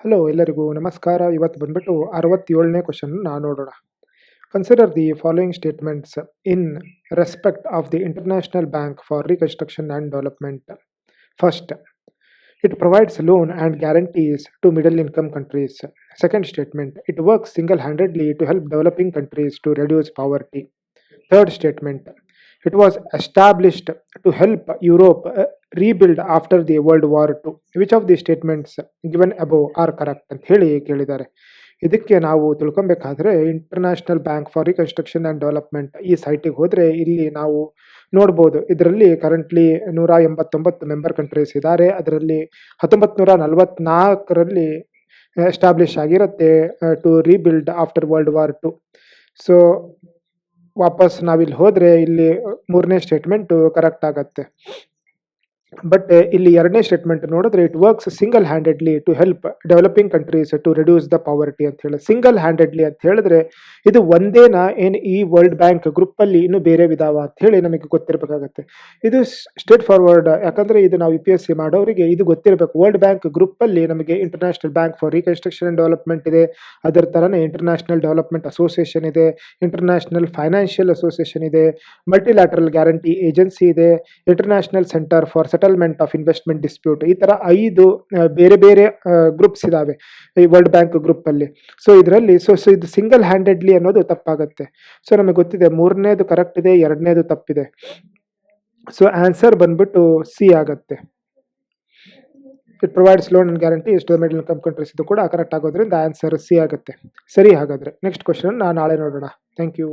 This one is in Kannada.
ಹಲೋ ಎಲ್ಲರಿಗೂ ನಮಸ್ಕಾರ. ಇವತ್ತು ಬಂದ್ಬಿಟ್ಟು ಅರವತ್ತೇಳನೇ ಕ್ವಶನ್ ನಾವು ನೋಡೋಣ. Consider the following statements in respect of the International Bank for Reconstruction and Development first it provides loan and guarantees to middle income countries second statement it works single handedly to help developing countries to reduce poverty third statement it was established to help Europe rebuild after the World War Two which of the statements given above are correct ಅಂತ ಹೇಳಿ ಕೇಳಿದ್ದಾರೆ. ಇದಕ್ಕೆ ನಾವು ತಿಳ್ಕೊಬೇಕಾದ್ರೆ International Bank for Reconstruction and Development ಈ ಸೈಟಿಗೆ ಹೋದರೆ ಇಲ್ಲಿ ನಾವು ನೋಡ್ಬೋದು. ಇದರಲ್ಲಿ ಕರೆಂಟ್ಲಿ ನೂರ ಎಂಬತ್ತೊಂಬತ್ತು ಮೆಂಬರ್ ಕಂಟ್ರೀಸ್ ಇದ್ದಾರೆ. ಅದರಲ್ಲಿ ಹತ್ತೊಂಬತ್ತು ನೂರ ನಲವತ್ನಾಲ್ಕರಲ್ಲಿ ಎಸ್ಟಾಬ್ಲಿಷ್ ಆಗಿರುತ್ತೆ to rebuild after World War Two so ವಾಪಸ್ ನಾವಿಲ್ಲಿ ಹೋದರೆ ಇಲ್ಲಿ ಮೂರನೇ ಸ್ಟೇಟ್ಮೆಂಟು ಕರೆಕ್ಟ್ ಆಗತ್ತೆ. ಬಟ್ ಇಲ್ಲಿ ಎರಡನೇ ಸ್ಟೇಟ್ಮೆಂಟ್ ನೋಡಿದ್ರೆ it works single handedly to help developing countries to reduce the poverty ಅಂತ ಹೇಳಿ. ಸಿಂಗಲ್ ಹ್ಯಾಂಡೆಡ್ಲಿ ಅಂತ ಹೇಳಿದ್ರೆ ಇದು ಒಂದೇನ ಏನು ಈ ವರ್ಲ್ಡ್ ಬ್ಯಾಂಕ್ ಗ್ರೂಪಲ್ಲಿ ಇನ್ನೂ ಬೇರೆ ವಿಧಾವ ಅಂತ ಹೇಳಿ ನಮಗೆ ಗೊತ್ತಿರಬೇಕಾಗತ್ತೆ. ಇದು ಸ್ಟೇಟ್ ಫಾರ್ವರ್ಡ್ ಯಾಕಂದ್ರೆ ಇದು ನಾವು ಯು ಪಿ ಎಸ್ ಸಿ ಮಾಡೋರಿಗೆ ಇದು ಗೊತ್ತಿರಬೇಕು. ವರ್ಲ್ಡ್ ಬ್ಯಾಂಕ್ ಗ್ರೂಪಲ್ಲಿ ನಮಗೆ International Bank for Reconstruction and Development ಇದೆ. ಅದರ ಥರನೇ ಇಂಟರ್ನ್ಯಾಷನಲ್ ಡೆವಲಪ್ಮೆಂಟ್ ಅಸೋಸಿಯೇಷನ್ ಇದೆ. ಇಂಟರ್ನ್ಯಾಷನಲ್ ಫೈನಾನ್ಷಿಯಲ್ ಅಸೋಸಿಯೇಷನ್ ಇದೆ. ಮಲ್ಟಿಲ್ಯಾಟ್ರಲ್ ಗ್ಯಾರಂಟಿ ಏಜೆನ್ಸಿ ಇದೆ. International Centre for Settlement of Investment Dispute ಈ ತರ ಐದು ಬೇರೆ ಬೇರೆ ಗ್ರೂಪ್ಸ್ ಇದಾವೆ. ಈ ವರ್ಲ್ಡ್ ಬ್ಯಾಂಕ್ ಗ್ರೂಪ್ ಅಲ್ಲಿ. ಸೊ ಇದರಲ್ಲಿ ಸೊ ಸೊ ಇದು ಸಿಂಗಲ್ ಹ್ಯಾಂಡೆಡ್ಲಿ ಅನ್ನೋದು ತಪ್ಪಾಗುತ್ತೆ. ಸೊ ನಮಗೆ ಗೊತ್ತಿದೆ, ಮೂರನೇದು ಕರೆಕ್ಟ್ ಇದೆ, ಎರಡನೇದು ತಪ್ಪಿದೆ. ಸೊ ಆನ್ಸರ್ ಬಂದ್ಬಿಟ್ಟು ಸಿ ಆಗತ್ತೆ. It provides loan and guarantee ಎಷ್ಟು ಮಿಡಲ್ ಇನ್ಕಮ್ ಕಂಟ್ರೀಸ್ ಇದು ಕೂಡ ಕರೆಕ್ಟ್ ಆಗೋದ್ರಿಂದ ಆನ್ಸರ್ ಸಿ ಆಗುತ್ತೆ. ಸರಿ ಹಾಗಾದರೆ ನೆಕ್ಸ್ಟ್ ಕ್ವಶನ್ ನಾನು ನಾಳೆ ನೋಡೋಣ. Thank you